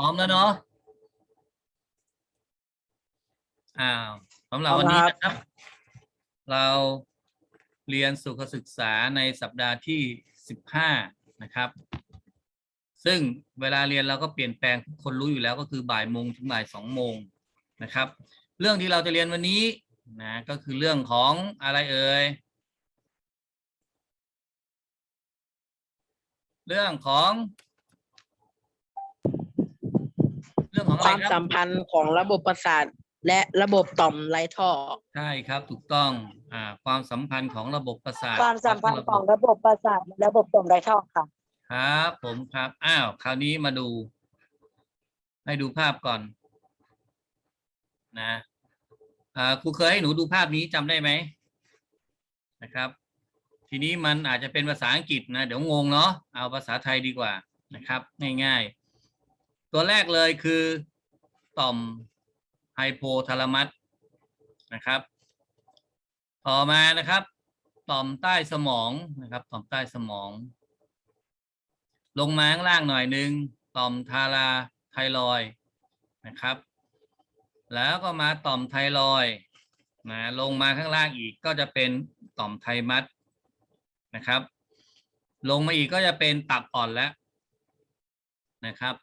ร้อมแล้วเนาะอ้าวสำหรับวันนี้นะครับ เราเรียนสุขศึกษาในสัปดาห์ที่สิบห้านะครับ ซึ่งเวลาเรียนเราก็เปลี่ยนแปลงทุกคนรู้อยู่แล้วก็คือบ่ายโมงถึงบ่ายสองโมงนะครับ เรื่องที่เราจะเรียนวันนี้นะก็คือเรื่องของอะไรเอ่ยเรื่องของ เรื่องของอะคไรวามครัสับมพันธ์ของระบบประสาทและระบบต่อมไรท่อ ใช่ครับถูกต้องอ่าความสัมพันธ์ของระบบประสาทความสัมพันธ์และของระบบประสาทและระบบต่อมไรท่อค่ะ ครับ ผมครับ อ้าว คราวนี้มาดู ให้ดูภาพก่อน นะอ่าครูเคยให้หนูดูภาพนี้จำได้ไหมนะครับ ทีนี้มันอาจจะเป็นภาษาอังกฤษนะ เดี๋ยวงงเนาะเอาภาษาไทยดีกว่านะครับ ง่ายๆ ตัวแรกเลยคือต่อมไฮโพทาลามัสนะครับ ต่อมานะครับ ต่อมใต้สมองนะครับ ต่อมใต้สมอง ลงมาข้างล่างหน่อยหนึ่งต่อมทาราไทรอยนะครับ แล้วก็มาต่อมไทรอยนะลงมาข้างล่างอีกก็จะเป็นต่อมไทมัสนะครับ ลงมาอีกก็จะเป็นตับอ่อนแล้วนะครับ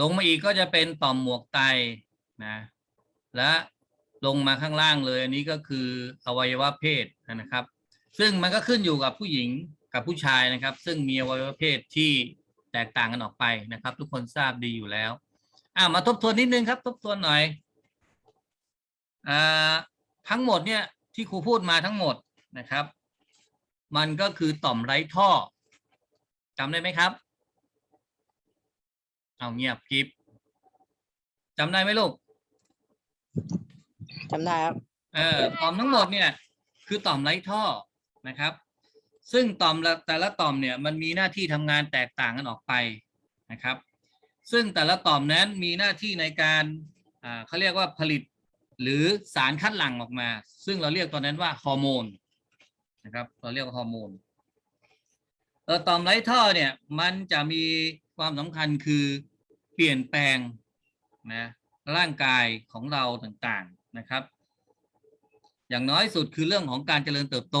ลงมาอีกก็จะเป็นต่อมหมวกไตนะและลงมาข้างล่างเลย อันนี้ก็คืออวัยวะเพศนะครับ ซึ่งมันก็ขึ้นอยู่กับผู้หญิงกับผู้ชายนะครับ ซึ่งมีอวัยวะเพศที่แตกต่างกันออกไปนะครับ ทุกคนทราบดีอยู่แล้วอ่ามาทบทวนนิดนึงครับ ทบทวนหน่อยอ่าทั้งหมดเนี่ยที่ครูพูดมาทั้งหมดนะครับ มันก็คือต่อมไร้ท่อจำได้ไหมครับ เอาเงียบกิฟจำได้ไหมลูก จำได้ครับ เออต่อมทั้งหมดเนี่ย คือต่อมไร้ท่อนะครับ ซึ่งต่อมละแต่ละต่อมเนี่ยมันมีหน้าที่ทำงานแตกต่างกันออกไปนะครับ ซึ่งแต่ละต่อมนั้นมีหน้าที่ในการอ่าเขาเรียกว่าผลิตหรือสารคัดหลั่งออกมา ซึ่งเราเรียกตอนนั้นว่าฮอร์โมนนะครับ เราเรียกว่าฮอร์โมน เออต่อมไร้ท่อเนี่ยมันจะมี ความสำคัญคือเปลี่ยนแปลงนะร่างกายของเราต่างๆนะครับ อย่างน้อยสุดคือเรื่องของการเจริญเติบโต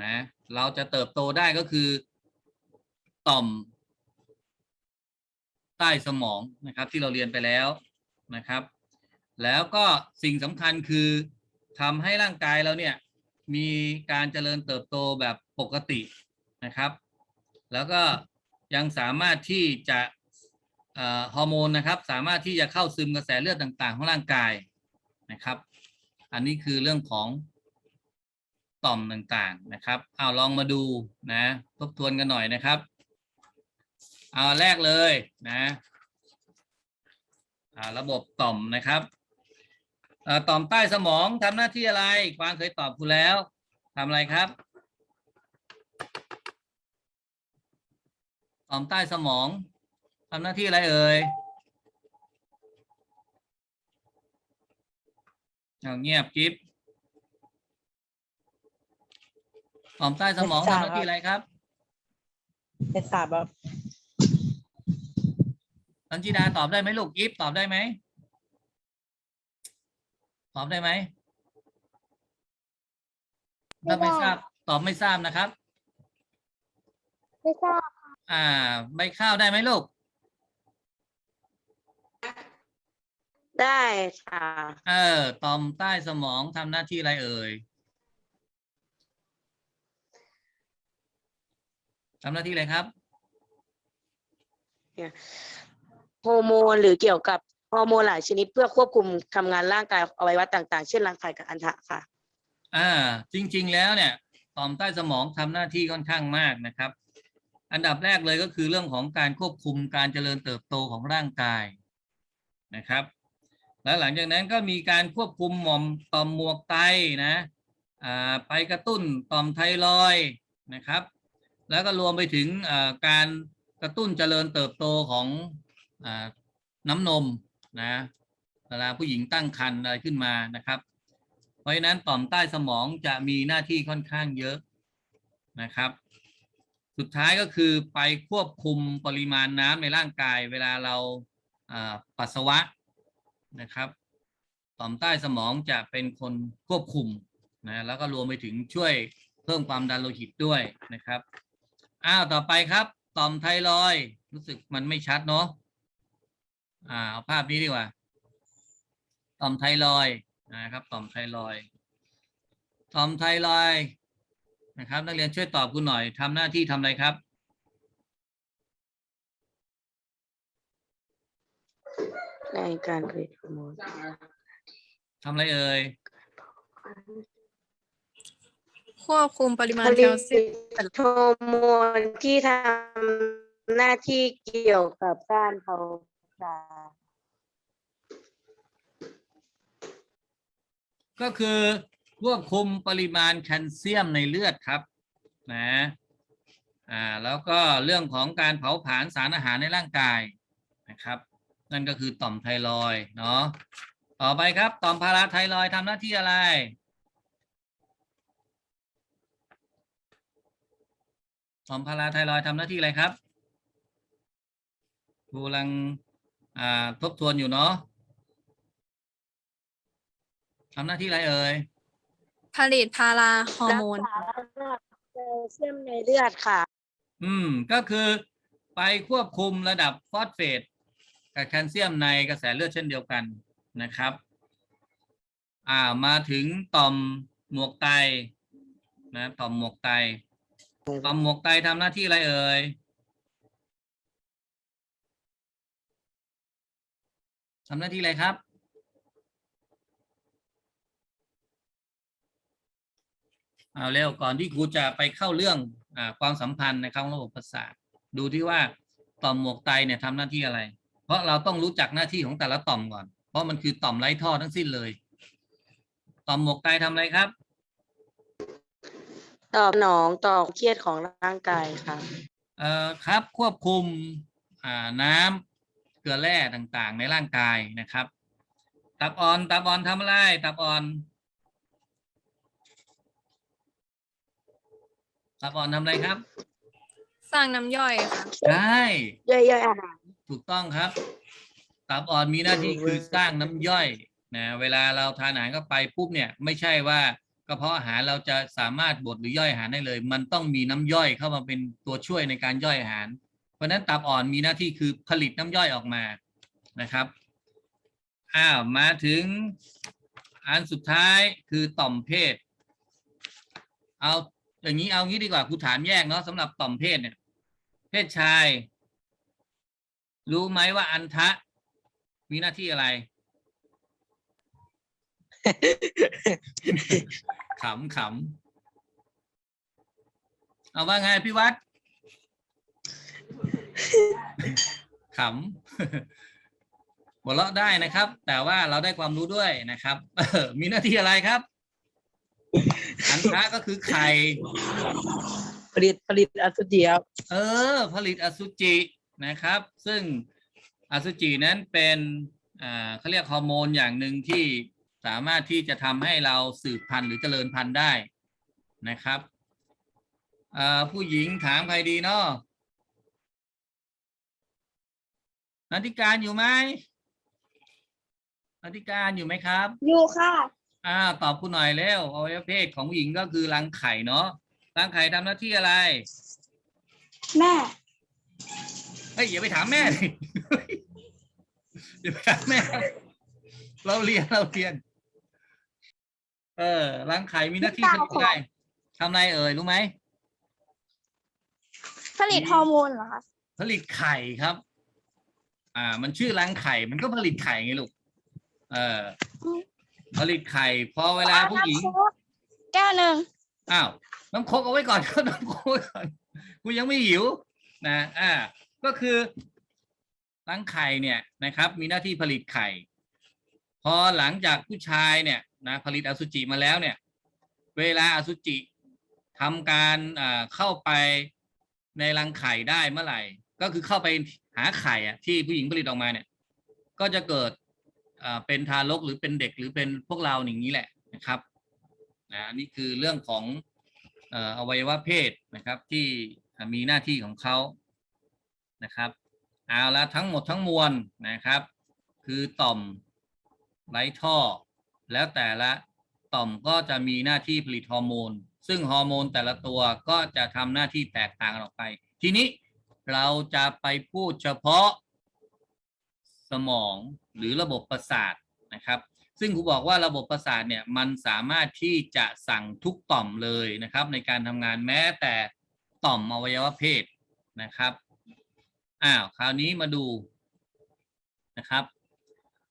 นะเราจะเติบโตได้ก็คือต่อม ใต้สมองนะครับ ที่เราเรียนไปแล้วนะครับ แล้วก็สิ่งสำคัญคือทำให้ร่างกายเราเนี่ยมีการเจริญเติบโตแบบปกตินะครับ แล้วก็ ยังสามารถที่จะฮอร์โมนนะครับ สามารถที่จะเข้าซึมกระแสเลือดต่างๆ ของร่างกายนะครับ อันนี้คือเรื่องของต่อมต่างๆนะครับเอาลองมาดูนะทบทวนกันหน่อยนะครับเอาแรกเลยนะระบบต่อมนะครับต่อมใต้สมองทำหน้าที่อะไรกวางเคยตอบคุณแล้วทำอะไรครับ ต่อมใต้สมองทำหน้าที่อะไรเอ่ยเอาเงียบกิฟต่อมใต้สมองทำหน้าที่อะไรครับเป็นทราบครับสันจิดาตอบได้ไหมลูกกิฟตอบได้ไหมตอบได้ไหมถ้าไม่ทราบตอบไม่ทราบนะครับ ไม่ทราบ อ่า ใบข้าวได้ไหมลูก ได้ค่ะเออ ต่อมใต้สมองทำหน้าที่อะไรเอ่ยทำหน้าที่อะไรครับ ฮอร์โมนหรือเกี่ยวกับฮอร์โมนหลายชนิดเพื่อควบคุมทำงานร่างกายอวัยวะต่างๆ เช่นรังไข่กับอันทะค่ะ อ่า จริง ๆ แล้วเนี่ย ต่อมใต้สมองทำหน้าที่ค่อนข้างมากนะครับ อันดับแรกเลยก็คือเรื่องของการควบคุมการเจริญเติบโตของร่างกายนะครับ แล้วหลังจากนั้นก็มีการควบคุมหม่อมต่อมหมวกไตนะอ่าไปกระตุ้นต่อมไทรอยนะครับ แล้วก็รวมไปถึงอ่าการกระตุ้นเจริญเติบโตของอาน้ำนมนะเวลาผู้หญิงตั้งครรภ์อะไรขึ้นมานะครับ เพราะฉะนั้นต่อมใต้สมองจะมีหน้าที่ค่อนข้างเยอะนะครับ สุดท้ายก็คือไปควบคุมปริมาณน้ำในร่างกาย เวลาเราปัสสาวะนะครับต่อมใต้สมองจะเป็นคนควบคุมนะแล้วก็รวมไปถึงช่วยเพิ่มความดันโลหิตด้วยนะครับอ้าวต่อไปครับ ต่อมไทรอยรู้สึกมันไม่ชัดเนาะอ่าเอาภาพนี้ดีกว่า ต่อมไทรอยนะครับ ต่อมไทรอยต่อมไทรอย นะครับ นักเรียนช่วยตอบคุณหน่อยทำหน้าที่ทำอะไรครับ ในการผลิตฮอร์โมนทำอะไรเอ่ย ควบคุมปริมาผณแคลิลเซียมตฮอร์โมนที่ทำหน้าที่เกี่ยวกับการเผาผลาญก็คือ ควบคุมปริมาณแคลเซียมในเลือดครับนะอ่าแล้วก็เรื่องของการเผาผลาญสารอาหารในร่างกายนะครับ นั่นก็คือต่อมไทรอย์เนาะต่อไปครับต่อมพาราไทรอยทำหน้าที่อะไรต่อมพาราไทรอยทำหน้าที่อะไรครับครูกำลังอ่าทบทวนอยู่เนาะทำหน้าที่อะไรเอ่ย ผลิตพาราฮอร์โมนรักษาระดับแคลเซียมในเลือดค่ะ อืม ก็คือไปควบคุมระดับฟอสเฟตกับแคลเซียมในกระแสเลือดเช่นเดียวกันนะครับ อ่ามาถึงต่อมหมวกไตนะต่อมหมวกไตต่อมหมวกไตทำหน้าที่อะไรเอ่ยทำหน้าที่อะไรครับ เอาเร็วก่อนที่ครูจะไปเข้าเรื่องอาความสัมพันธ์ในของระบบประสาทดูที่ว่าต่อมหมวกไตเนี่ยทำหน้าที่อะไร เพราะเราต้องรู้จักหน้าที่ของแต่ละต่อมก่อน เพราะมันคือต่อมไร้ท่อทั้งสิ้นเลย ต่อมหมวกไตทำอะไรครับ ตอบหนองต่อเครียดของร่างกายค่ะเอ่อครับควบคุมอ่าน้ำเกลือแร่ต่างๆ ในร่างกายนะครับ ตับอ่อนตับอ่อนทำอะไรตับอ่อน ตับอ่อนทำอะไรครับสร้างน้ำย่อยค่ะใช่ย่อยๆอาหารถูกต้องครับ ตับอ่อนมีหน้าที่คือสร้างน้ำย่อยนะ เวลาเราทานอาหารเข้าไปปุ๊บเนี่ยไม่ใช่ว่ากระเพาะอาหารเราจะสามารถบดหรือย่อยอาหารได้เลย มันต้องมีน้ำย่อยเข้ามาเป็นตัวช่วยในการย่อยอาหาร เพราะฉะนั้นตับอ่อนมีหน้าที่คือผลิตน้ำย่อยออกมานะครับ อ้าวมาถึงอันสุดท้ายคือต่อมเพศ เอา อย่างนี้เอางี้ดีกว่าครูถามแยกเนาะสำหรับต่อมเพศเนี่ย เพศชาย รู้ไหมว่าอันทะ มีหน้าที่อะไรขำขำเอาว่าไงพี่วัดขำหัวเราะได้นะครับ แต่ว่าเราได้ความรู้ด้วยนะครับเออมีหน้าที่อะไรครับ อันทะก็คือไข่ ผลิตผลิตอสุจิครับเออ ผลิตอสุจินะครับ ซึ่งอสุจินั้นเป็นอ่าเขาเรียกฮอร์โมนอย่างหนึ่งที่สามารถที่จะทำให้เราสืบพันธุ์หรือเจริญพันธุ์ได้นะครับอ่าผู้หญิงถามใครดีเนาะนันทิการอยู่ไหมนันทิการอยู่ไหมครับ อยู่ค่ะ อ่าตอบคุณหน่อยเร็วอวัยวะเพศของผู้หญิงก็คือรังไข่เนาะรังไข่ทำหน้าที่อะไรแม่เฮ้ยอย่าไปถามแม่เลยอย่าไปถามแม่ เราเรียนเราเรียน เออรังไข่มีหน้าที่ลูทำกสาวอะไรทำอะไรเอ่ยรู้ไหมผลิตฮอร์โมนเหรอคะผลิตไข่ครับ อ่า มันชื่อรังไข่ มันก็ผลิตไข่ไงลูก เออ ผลิตไข่พอเวลาผู้หญิงน้ำโค้กแก้วหนึ่งอ้าวน้ำโคกเอาไว้ก่อนก็น้ำโคกไว้ก่อนกูยังไม่หิวนะอ่าก็คือรังไข่เนี่ยนะครับ มีหน้าที่ผลิตไข่ พอหลังจากผู้ชายเนี่ยนะผลิตอสุจิมาแล้วเนี่ย เวลาอสุจิทำการอ่าเข้าไปในรังไข่ได้เมื่อไหร่ ก็คือเข้าไปหาไข่อะที่ผู้หญิงผลิตออกมาเนี่ย ก็จะเกิดอ่า เป็นทารกหรือเป็นเด็กหรือเป็นพวกเราอย่างนี้แหละนะครับนะนี่คือเรื่องของอ่ออวัยวะเพศนะครับที่มีหน้าที่ของเขานะครับเอาละทั้งหมดทั้งมวลนะครับ คือต่อมไร้ท่อ แล้วแต่ละต่อมก็จะมีหน้าที่ผลิตฮอร์โมน ซึ่งฮอร์โมนแต่ละตัวก็จะทำหน้าที่แตกต่างกันออกไป ทีนี้เราจะไปพูดเฉพาะ สมองหรือระบบประสาทนะครับ ซึ่งครูบอกว่าระบบประสาทเนี่ยมันสามารถที่จะสั่งทุกต่อมเลยนะครับ ในการทำงานแม้แต่ต่อมอวัยวะเพศนะครับอ้าวคราวนี้มาดูนะครับ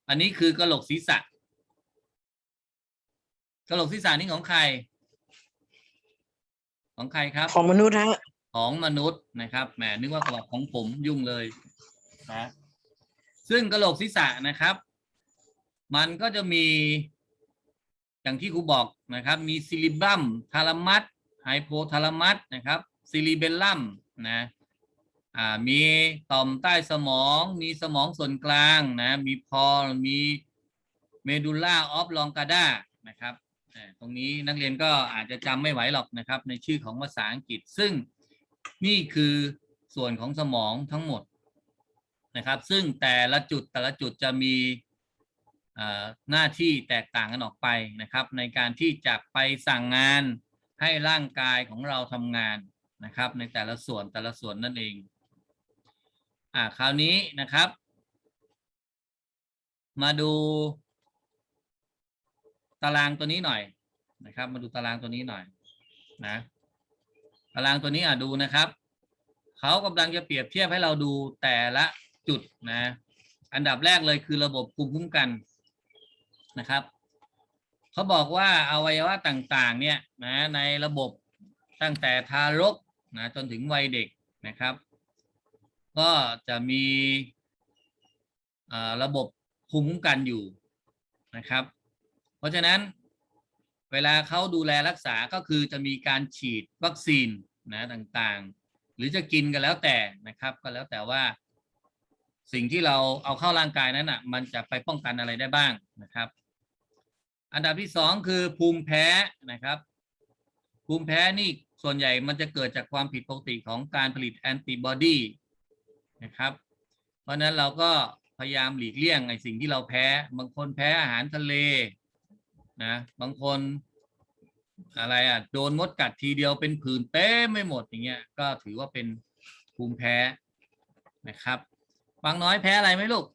อันนี้คือกระโหลกศีรษะกระโหลกศีรษะนี่ของใคร ของใครครับ ของมนุษย์ฮะของมนุษย์นะครับแหมนึกว่ากระบอกของผมยุ่งเลยนะ ซึ่งกระโหลกศีรษะนะครับ มันก็จะมีอย่างที่ครูบอกนะครับ มีซิลิบัมทาลามัสไฮโพทาลามัสนะครับซิลิเบลลัมนะอ่ามีต่อมใต้สมอง มีสมองส่วนกลางนะ มีพอมีเมดูล่าออฟลองกาดานะครับตรงนี้นักเรียนก็อาจจะจำไม่ไหวหรอกนะครับ ในชื่อของภาษาอังกฤษ ซึ่งนี่คือส่วนของสมองทั้งหมด นะครับ ซึ่งแต่ละจุดแต่ละจุดจะมีหน้าที่แตกต่างกันออกไปนะครับ ในการที่จะไปสั่งงานให้ร่างกายของเราทำงานนะครับ ในแต่ละส่วนแต่ละส่วนนั่นเองอ่าคราวนี้นะครับ มาดูตารางตัวนี้หน่อยนะครับ มาดูตารางตัวนี้หน่อยนะตารางตัวนี้อะดูนะครับ เขากำลังจะเปรียบเทียบให้เราดูแต่ละ จุดนะอันดับแรกเลยคือระบบภูมิคุ้มกันนะครับเขาบอกว่าอวัยวะต่างๆเนี่ยนะในระบบตั้งแต่ทารกนะจนถึงวัยเด็กนะครับ ก็จะมีระบบภูมิคุ้มกันอยู่นะครับ เพราะฉะนั้นเวลาเขาดูแลรักษาก็คือจะมีการฉีดวัคซีนนะต่างๆ หรือจะกินก็แล้วแต่นะครับ ก็แล้วแต่ว่า สิ่งที่เราเอาเข้าร่างกายนั้นอะ มันจะไปป้องกันอะไรได้บ้างนะครับ อันดับที่สองคือภูมิแพ้นะครับ ภูมิแพ้นี่ส่วนใหญ่มันจะเกิดจากความผิดปกติของการผลิตแอนติบอดีนะครับ เพราะนั้นเราก็พยายามหลีกเลี่ยงไอ้สิ่งที่เราแพ้ บางคนแพ้อาหารทะเลนะบางคนอะไรอะโดนมดกัดทีเดียวเป็นผื่นเต้ไม่หมดอย่างเงี้ยก็ถือว่าเป็นภูมิแพ้นะครับ บางน้อยแพ้อะไรไหมลูก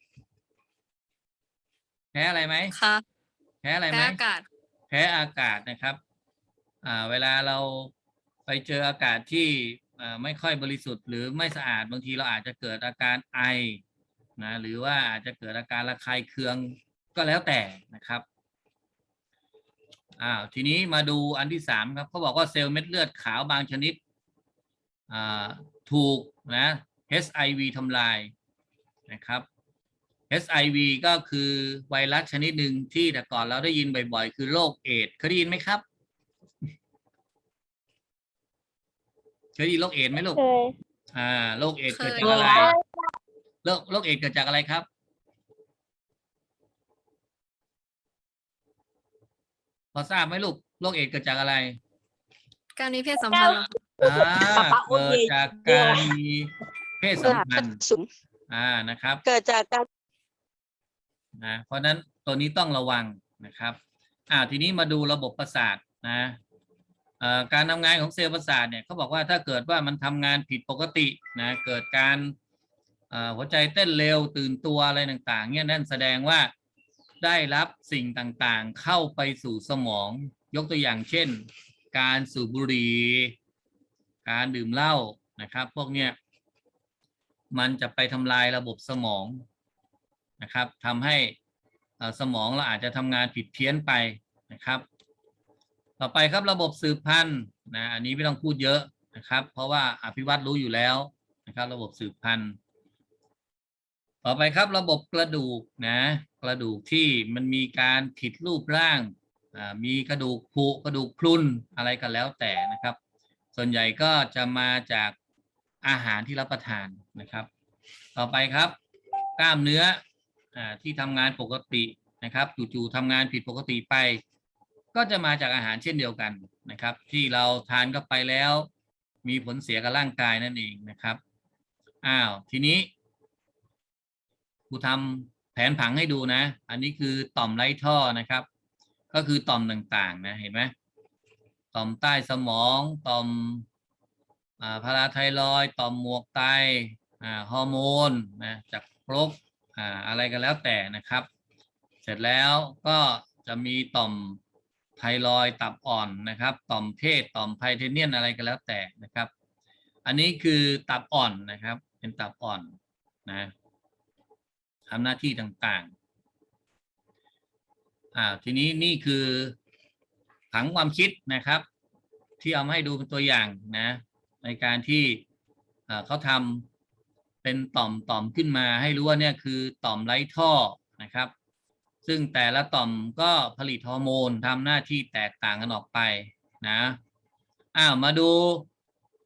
แพ้อะไรไหมค่ะแพ้อะไรแพ้ไหมอากาศแพ้อากาศนะครับ อ่า เวลาเราไปเจออากาศที่อ่าไม่ค่อยบริสุทธิ์หรือไม่สะอาดบางทีเราอาจจะเกิดอาการไอนะหรือว่าอาจจะเกิดอาการระคายเคืองก็แล้วแต่นะครับอ้าวทีนี้มาดูอันที่สามครับเขาบอกว่าเซลล์เม็ดเลือดขาวบางชนิดอ่าถูกนะ HIV ทำลาย นะครับ HIV ก็คือไวรัสชนิดหนึ่งที่แต่ก่อนเราได้ยินบ่อยๆ คือโรคเอดส์เคยได้ยินไหมครับ เคยได้ยินโรคเอดส์ไหมลูกเคยอ่า โรคเอดส์เคเกิดยจากอะไร โรคโรคเอดส์เกิดจากอะไรครับ พอทราบไหมลูก โรคเอดส์เกิดจากอะไร การมีเพศสัมพันธ์เหรอคะอ่าปะปะโอเกิเคดจากการมีเพศสัมพันธ์สุม อ่านะครับ เกิดจากการนะเพราะฉะนั้นตัวนี้ต้องระวังนะครับอ่าทีนี้มาดูระบบประสาทนะเอ่อการทำงานของเซลล์ประสาทเนี่ยเขาบอกว่าถ้าเกิดว่ามันทำงานผิดปกตินะเกิดการเอ่อหัวใจเต้นเร็วตื่นตัวอะไรต่างๆเนี่ยนั่นแสดงว่าได้รับสิ่งต่างๆ เข้าไปสู่สมองยกตัวอย่างเช่น การสูบบุหรี่การดื่มเหล้านะครับ พวกเนี้ย มันจะไปทำลายระบบสมองนะครับทำให้สมองเราอาจจะทำงานผิดเพี้ยนไปนะครับ ต่อไปครับระบบสืบพันธุ์นะอันนี้ไม่ต้องพูดเยอะนะครับ เพราะว่าอภิวัตรู้อยู่แล้วนะครับ ระบบสืบพันธุ์ต่อไปครับระบบกระดูกนะกระดูกที่มันมีการผิดรูปร่างอ่ามีกระดูกผุกระดูกพรุนอะไรก็แล้วแต่นะครับ ส่วนใหญ่ก็จะมาจาก อาหารที่รับประทานนะครับ ต่อไปครับ กล้ามเนื้ออที่ทำงานปกตินะครับจู่ๆทำงานผิดปกติไป ก็จะมาจากอาหารเช่นเดียวกันนะครับ ที่เราทานเข้าไปแล้ว มีผลเสียกับร่างกายนั่นเองนะครับอ้าวทีนี้ครูทำแผนผังให้ดูนะ อันนี้คือต่อมไร้ท่อนะครับ ก็คือต่อมต่างๆนะเห็นไหมต่อมใต้สมองต่อม พาราไทรอยต่อมหมวกไตอ่าฮอร์โมนนะจากครกอ่าอะไรก็แล้วแต่นะครับ เสร็จแล้วก็จะมีต่อมไทรอยตับอ่อนนะครับ ต่อมเพศต่อมไพเทเนียนอะไรก็แล้วแต่นะครับ อันนี้คือตับอ่อนนะครับ เป็นตับอ่อนนะทำหน้าที่ต่างๆอ่าทีนี้นี่คือผังความคิดนะครับ ที่เอามาให้ดูเป็นตัวอย่างนะ ในการที่เขาทำเป็นต่อมต่อมขึ้นมาให้รู้ว่าเนี่ยคือต่อมไร้ท่อนะครับ ซึ่งแต่ละต่อมก็ผลิตฮอร์โมนทำหน้าที่แตกต่างกันออกไปนะอ้าวมาดู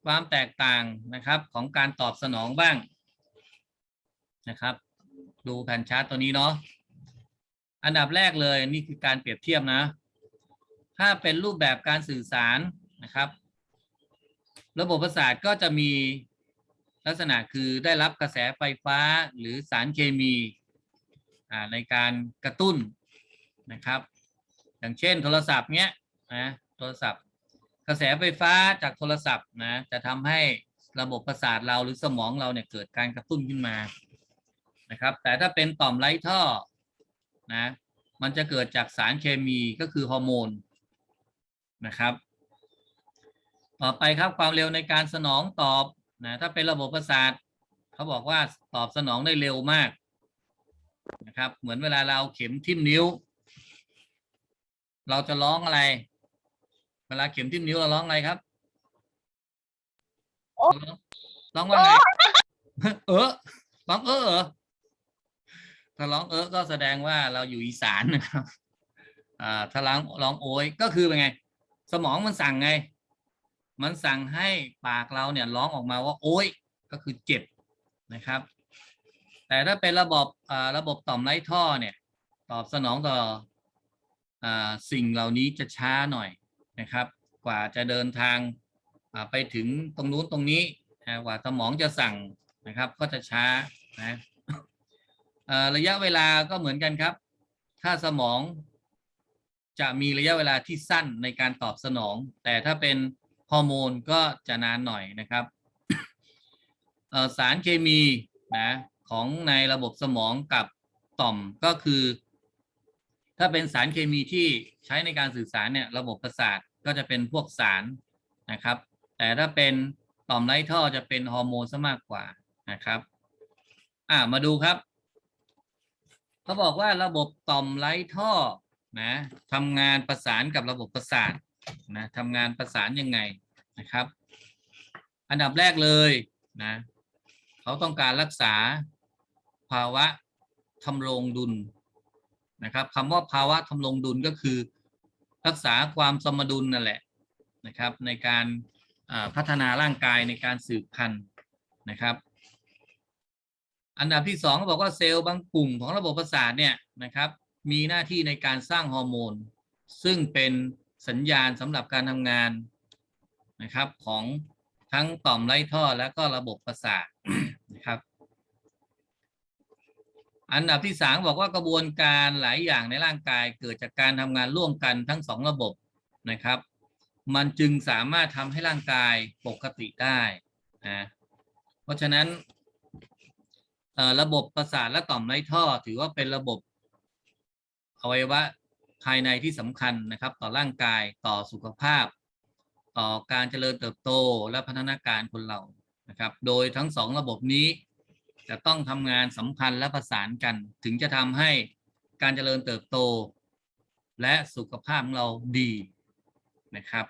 ความแตกต่างนะครับของการตอบสนองบ้างนะครับ ดูแผ่นชาร์ตตัวนี้เนาะอันดับแรกเลยนี่คือการเปรียบเทียบนะ ถ้าเป็นรูปแบบการสื่อสารนะครับ ระบบประสาทก็จะมีลักษณะคือได้รับกระแสไฟฟ้าหรือสารเคมีในการกระตุ้นนะครับ อย่างเช่นโทรศัพท์เนี้ยนะโทรศัพท์ กระแสไฟฟ้าจากโทรศัพท์นะจะทำให้ระบบประสาทเราหรือสมองเราเนี่ยเกิดการกระตุ้นขึ้นมานะครับ แต่ถ้าเป็นต่อมไร้ท่อนะมันจะเกิดจากสารเคมีก็คือฮอร์โมนนะครับ ต่อไปครับความเร็วในการสนองตอบนะถ้าเป็นระบบประสาทเขาบอกว่าตอบสนองได้เร็วมากนะครับ เหมือนเวลาเราเอาเข็มทิ่มนิ้ว เราจะร้องอะไร เวลาเข็มทิ่มนิ้วเราร้องอะไรครับโอ๊ะร้องร้องว่าไงเออร้องเออเหรอถ้าร้องเออก็แสดงว่าเราอยู่อีสานนะครับ อ่าถ้าร้องร้องโอยก็คือเป็นไง สมองมันสั่งไง มันสั่งให้ปากเราเนี่ยร้องออกมาว่าโอยก็คือเจ็บนะครับ แต่ถ้าเป็นระบบอ่าระบบต่อมไร้ท่อเนี่ยตอบสนองต่ออ่าสิ่งเหล่านี้จะช้าหน่อยนะครับ กว่าจะเดินทางอ่าไปถึงตรงนู้นตรงนี้กว่าสมองจะสั่งนะครับ ก็จะช้านะอ่าระยะเวลาก็เหมือนกันครับ ถ้าสมองจะมีระยะเวลาที่สั้นในการตอบสนอง แต่ถ้าเป็น ฮอร์โมนก็จะนานหน่อยนะครับสารเคมีนะของในระบบสมองกับต่อมก็คือ ถ้าเป็นสารเคมีที่ใช้ในการสื่อสารเนี่ยระบบประสาทก็จะเป็นพวกสารนะครับ แต่ถ้าเป็นต่อมไร้ท่อจะเป็นฮอร์โมนซะมากกว่านะครับ อ่ามาดูครับเขาบอกว่าระบบต่อมไร้ท่อนะทำงานประสานกับระบบประสาท นะทำงานประสานยังไงนะครับ อันดับแรกเลยนะเขาต้องการรักษาภาวะทำรงดุลนะครับคำว่าภาวะทำรงดุลก็คือ รักษาความสมดุลนั่นแหละนะครับ ในการพัฒนาร่างกายในการสืบพันธุ์นะครับ อันดับที่สองเขาบอกว่าเซลล์บางกลุ่มของระบบประสาทเนี่ยนะครับ มีหน้าที่ในการสร้างฮอร์โมน ซึ่งเป็น สัญญาณสำหรับการทำงานนะครับของทั้งต่อมไร้ท่อและก็ระบบประสาทนะครับ อันดับที่สามบอกว่ากระบวนการหลายอย่างในร่างกายเกิดจากการทำงานร่วมกันทั้งสองระบบนะครับ มันจึงสามารถทำให้ร่างกายปกติได้นะเพราะฉะนั้นระบบประสาทและต่อมไร้ท่อ ถือว่าเป็นระบบอวัยวะ ภายในที่สำคัญนะครับต่อร่างกายต่อสุขภาพ ต่อการเจริญเติบโตและพัฒนาการคนเรานะครับโดยทั้งสองระบบนี้ จะต้องทำงานสัมพันธ์และประสานกัน ถึงจะทำให้การเจริญเติบโต และสุขภาพของเราดีนะครับ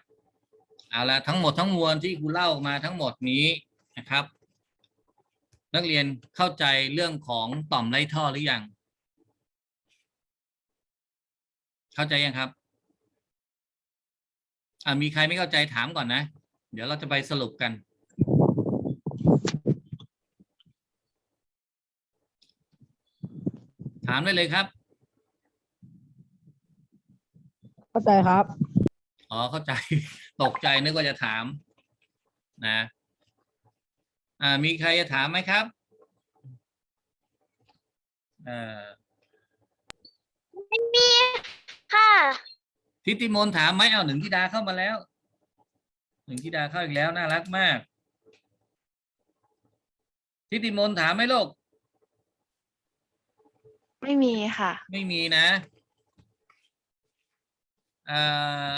เอาละทั้งหมดทั้งมวลที่ครูเล่ามาทั้งหมดนี้นะครับ นักเรียนเข้าใจเรื่องของต่อมไร้ท่อหรือยัง เข้าใจยังครับอ่ามีใครไม่เข้าใจถามก่อนนะ เดี๋ยวเราจะไปสรุปกัน ถามได้เลยครับ เข้าใจครับ อ๋อเข้าใจ ตกใจนึกว่าจะถาม นะ อ่า มีใครจะถามไหมครับเอ่อ ค่ะ ทิติมนต์ถามไหมเอาหนึ่งธิดาเข้ามาแล้ว หนึ่งธิดาเข้าอีกแล้วน่ารักมาก ทิติมนต์ถามไหมลูกไม่มีค่ะ ไม่มีนะเอ่อ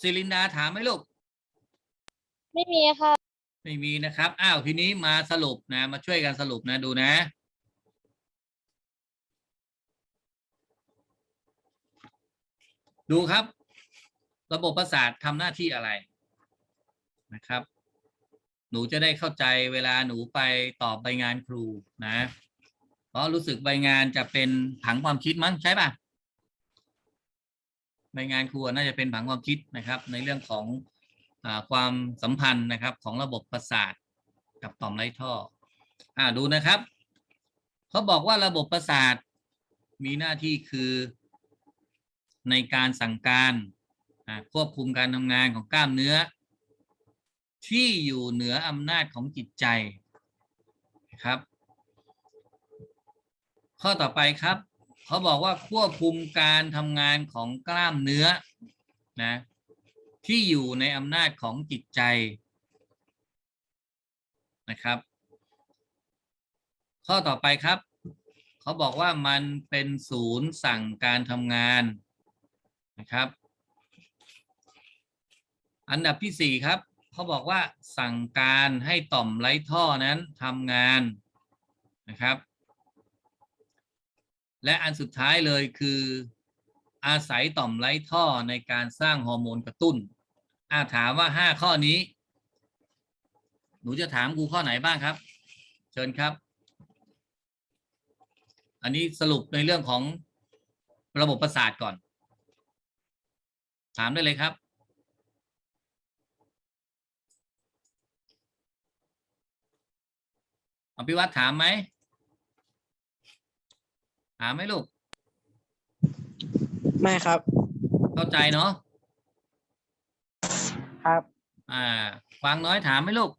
ซิลินดาถามไหมลูก ไม่มีค่ะ ไม่มีนะครับ อ้าว ทีนี้มาสรุปนะ มาช่วยกันสรุปนะ ดูนะ ดูครับ ระบบประสาททำหน้าที่อะไรนะครับ หนูจะได้เข้าใจเวลาหนูไปตอบใบงานครูนะ เพราะรู้สึกใบงานจะเป็นผังความคิดมั้งใช่ปะใบงานครูน่าจะเป็นผังความคิดนะครับ ในเรื่องของอความสัมพันธ์นะครับของระบบประสาทกับต่อมไรท่ออ่าดูนะครับเขาบอกว่าระบบประสาทมีหน้าที่คือ ในการสั่งการควบคุมการทำงานของกล้ามเนื้อ ที่อยู่เหนืออำนาจของจิตใจครับ ข้อต่อไปครับ เขาบอกว่าควบคุมการทำงานของกล้ามเนื้อนะที่อยู่ในอำนาจของจิตใจนะครับ ข้อต่อไปครับ เขาบอกว่ามันเป็นศูนย์สั่งการทำงาน นะครับ อันดับที่สี่ครับเขาบอกว่าสั่งการให้ต่อมไร้ท่อนั้นทำงานนะครับ และอันสุดท้ายเลยคืออาศัยต่อมไร้ท่อในการสร้างฮอร์โมนกระตุ้น อาถามว่าห้าข้อนี้ หนูจะถามครูข้อไหนบ้างครับ เชิญครับ อันนี้สรุปในเรื่องของระบบประสาทก่อน ถามได้เลยครับ อภิวัตถามไหม ถามไหมลูก ไม่ครับ เข้าใจเนาะ ครับ อ่าฟางน้อยถามไหมลูก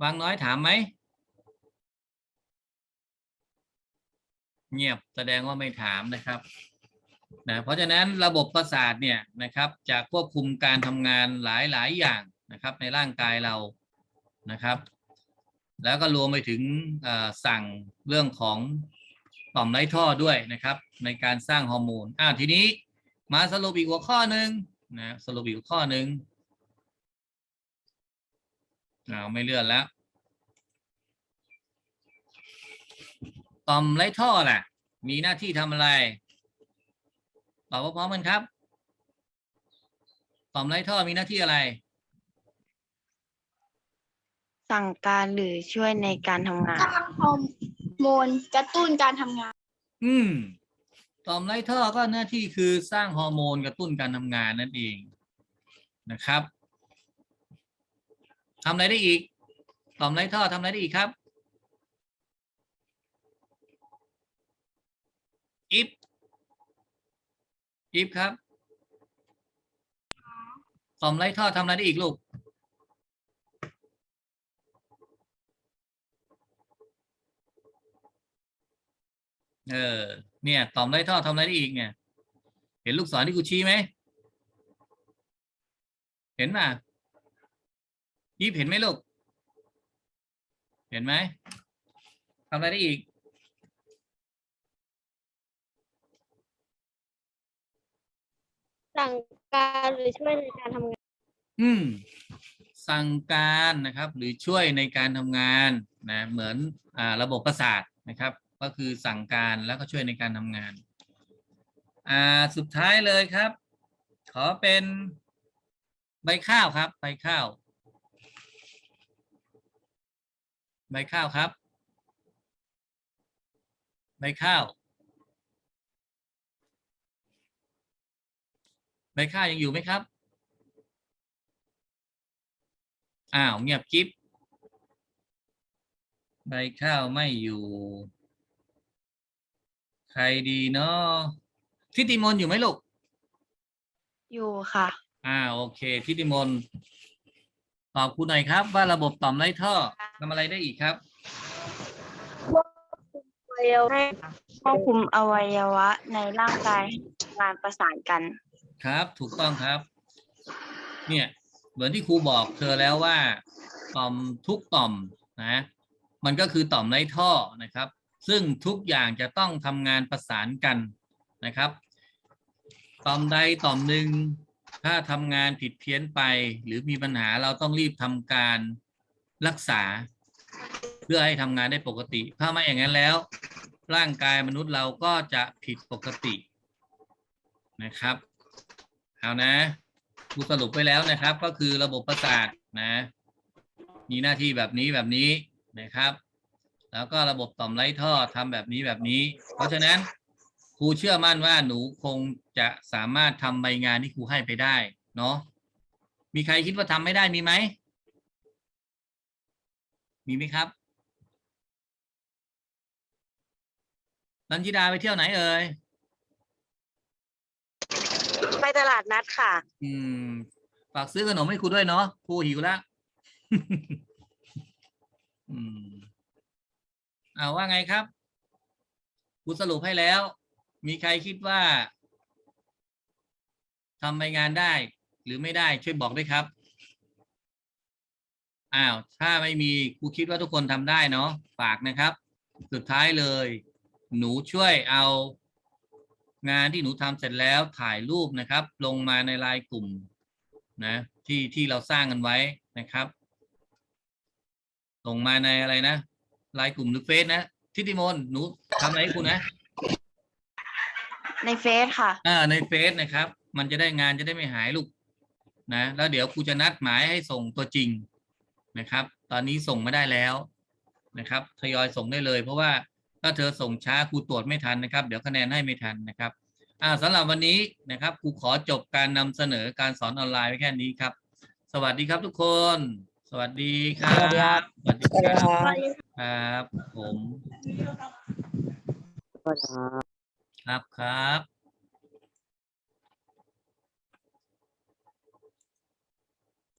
ฟางน้อยถามไหม เงียบแสดงว่าไม่ถามนะครับนะเพราะฉะนั้นระบบประสาทเนี่ยนะครับจะควบคุมการทำงานหลายๆอย่างนะครับในร่างกายเรานะครับ แล้วก็รวมไปถึงสั่งเรื่องของต่อมไร้ท่อด้วยนะครับ ในการสร้างฮอร์โมนอ้าวทีนี้มาสรุปอีกหัวข้อหนึ่งนะสรุปอีกหัวข้อหนึ่งอ้าวไม่เลื่อนแล้ว ต่อมไร้ท่อล่ะ มีหน้าที่ทำอะไรตอบพร้อมๆกันครับต่อมไร้ท่อมีหน้าที่อะไร สั่งการหรือช่วยในการทำงาน สร้างฮอร์โมนกระตุ้นการทำงาน อืมต่อมไร้ท่อก็หน้าที่คือสร้างฮอร์โมนกระตุ้นการทำงานนั่นเองนะครับทำอะไรได้อีก ต่อมไร้ท่อทำอะไรได้อีกครับ อิฟ อิฟครับตอมไร้ท่อทำอะไรได้อีกลูก เออ เนี่ยต่อมไร้ท่อทำอะไรได้อีกเนี่ย เห็นลูกศรที่กูชี้ไหม เห็นป่ะยิบเห็นไหมลูก เห็นไหมทำอะไรได้อีก สั่งการหรือช่วยในการทำงาน อืม สั่งการนะครับ หรือช่วยในการทำงานนะเหมือนอ่าระบบประสาทนะครับ ก็คือสั่งการแล้วก็ช่วยในการทำงาน อ่าสุดท้ายเลยครับ ขอเป็นใบข้าวครับ ใบข้าว ใบข้าวครับ ใบข้าว ใบข้าวยังอยู่ไหมครับ อ้าวเงียบกิ๊บใบข้าวไม่อยู่ ใครดีเนาะทิติมนต์อยู่ไหมลูก อยู่ค่ะ อ่าโอเคทิติมนต์ตอบครูหน่อยครับ ว่าระบบต่อมไร้ท่อค่ะทำอะไรได้อีกครับเร็วให้ควบคุมอวัยวะในร่างกายงานประสานกัน ครับ ถูกต้องครับ เนี่ย เหมือนที่ครูบอกเธอแล้วว่า ต่อมทุกต่อมนะ มันก็คือต่อมไร้ท่อนะครับ ซึ่งทุกอย่างจะต้องทำงานประสานกันนะครับ ต่อมใดต่อมหนึ่งถ้าทำงานผิดเพี้ยนไป หรือมีปัญหาเราต้องรีบทำการรักษา เพื่อให้ทำงานได้ปกติ ถ้าไม่อย่างนั้นแล้ว ร่างกายมนุษย์เราก็จะผิดปกตินะครับ เอานะครูสรุปไปแล้วนะครับ ก็คือระบบประสาทนะ มีหน้าที่แบบนี้แบบนี้นะครับ แล้วก็ระบบต่อมไร้ท่อทำแบบนี้แบบนี้ เพราะฉะนั้นครูเชื่อมั่นว่าหนูคงจะสามารถทำใบงานที่ครูให้ไปได้เนาะมีใครคิดว่าทำไม่ได้มีไหมมีไหมครับนันจิดาไปเที่ยวไหนเอ่ย ตลาดนัดค่ะ อืม ฝากซื้อขนมให้ครูด้วยเนาะครูหิวแล้ว อืมเอาว่าไงครับครูสรุปให้แล้ว มีใครคิดว่าทำใบงานได้ หรือไม่ได้ช่วยบอกด้วยครับอ้าวถ้าไม่มีครูคิดว่าทุกคนทำได้เนาะฝากนะครับ สุดท้ายเลย หนูช่วยเอา งานที่หนูทำเสร็จแล้วถ่ายรูปนะครับ ลงมาในไลน์กลุ่มนะที่ที่เราสร้างกันไว้นะครับ ส่งมาในอะไรนะไลน์กลุ่มหรือเฟซนะทิติมนหนูทำอะไรให้คุณนะ ในเฟซค่ะอ่าในเฟซนะครับ มันจะได้งานจะได้ไม่หายลูกนะแล้วเดี๋ยวครูจะนัดหมายให้ส่งตัวจริงนะครับ ตอนนี้ส่งไม่ได้แล้วนะครับ ทยอยส่งได้เลย เพราะว่า ถ้าเธอส่งช้าครูตรวจไม่ทันนะครับ เดี๋ยวคะแนนให้ไม่ทันนะครับอ่าสำหรับวันนี้นะครับครูขอจบการนำเสนอการสอนออนไลน์ไว้แค่นี้ครับ สวัสดีครับทุกคน สวัสดีครับสวัสดีครับสวัสดีครับครับครับผมครับครับ